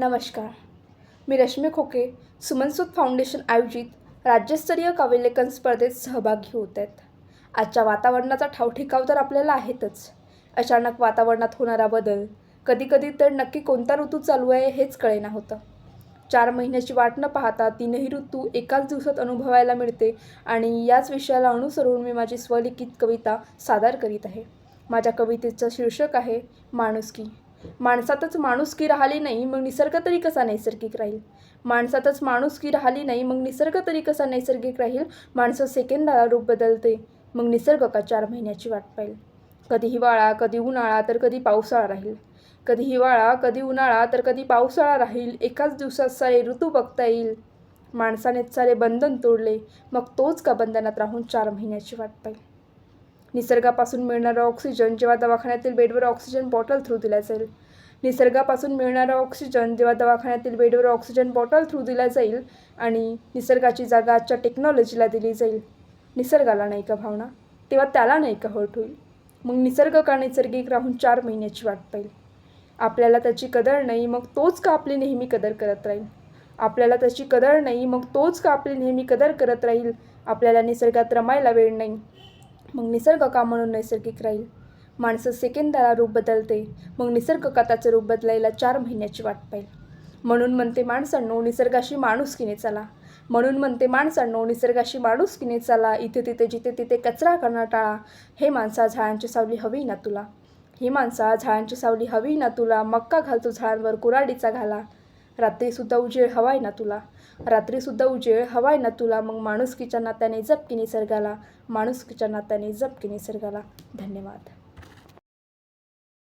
नमस्कार. मी रश्मी खोके सुमनसूत फाउंडेशन आयोजित राज्यस्तरीय कविलेखन स्पर्धेत सहभागी होत आहेत. आजच्या वातावरणाचा ठावठिकाव तर आपल्याला आहेतच. अचानक वातावरणात होणारा बदल कधीकधी तर नक्की कोणता ऋतू चालू आहे हेच कळेना होतं. चार महिन्याची वाट न पाहता तीनही ऋतू एकाच दिवसात अनुभवायला मिळते आणि याच विषयाला अनुसरून मी माझी स्वलिखित कविता सादर करीत आहे. माझ्या कवितेचं शीर्षक आहे माणुसकी. माणसातच माणुसकी राहिली नाही मग निसर्ग तरी कसा नैसर्गिक राहील? माणसातच माणुसकी राहिली नाही मग निसर्ग तरी कसा नैसर्गिक राहील? माणसं सेकंदाला रूप बदलते मग निसर्ग का चार महिन्याची वाट पाहिल? कधी हिवाळा कधी उन्हाळा तर कधी पावसाळा राहील. कधी हिवाळा कधी उन्हाळा तर कधी पावसाळा राहील. एकाच दिवसात सारे ऋतू बघता येईल. माणसानेच सारे बंधन तोडले मग तोच का बंधनात राहून चार महिन्याची वाट पाहिल? निसर्गापासून मिळणारा ऑक्सिजन जेव्हा दवाखान्यातील बेडवर ऑक्सिजन बॉटल थ्रू दिला जाईल. निसर्गापासून मिळणारा ऑक्सिजन जेव्हा दवाखान्यातील बेडवर ऑक्सिजन बॉटल थ्रू दिला जाईल आणि निसर्गाची जागा आजच्या टेक्नॉलॉजीला दिली जाईल. निसर्गाला नाही का भावना तेव्हा त्याला नाही का हर्ट होईल. मग निसर्ग का नैसर्गिक राहून चार महिन्याची वाट पाहिल? आपल्याला त्याची कदर नाही मग तोच का आपली नेहमी कदर करत राहील? आपल्याला त्याची कदर नाही मग तोच का आपली नेहमी कदर करत राहील? आपल्याला निसर्गात रमायला वेळ नाही. मग निसर्ग का म्हणून नैसर्गिक राहील? माणसं सेकंदाला रूप बदलते मग निसर्ग का त्याचं रूप बदलायला चार महिन्याची वाट पाहिजे म्हणून म्हणते माणसांनो निसर्गाशी माणुसकीने चला? म्हणून म्हणते माणसांनो निसर्गाशी माणुसकीने चला? इथे तिथे जिथे तिथे कचरा करणं टाळा. हे माणसा झाडांची सावली हवी ना तुला? ही माणसा झाडांची सावली हवी ना तुला? मक्का घालतो झाडांवर कुराडीचा घाला. रात्रीसुद्धा उजेळ हवाय ना तुला? रात्रीसुद्धा उजेळ हवाय ना तुला? मग माणुसकीच्या नात्याने जप की निसर्गाला? माणुसकीच्या नात्याने जप की निसर्गाला. धन्यवाद.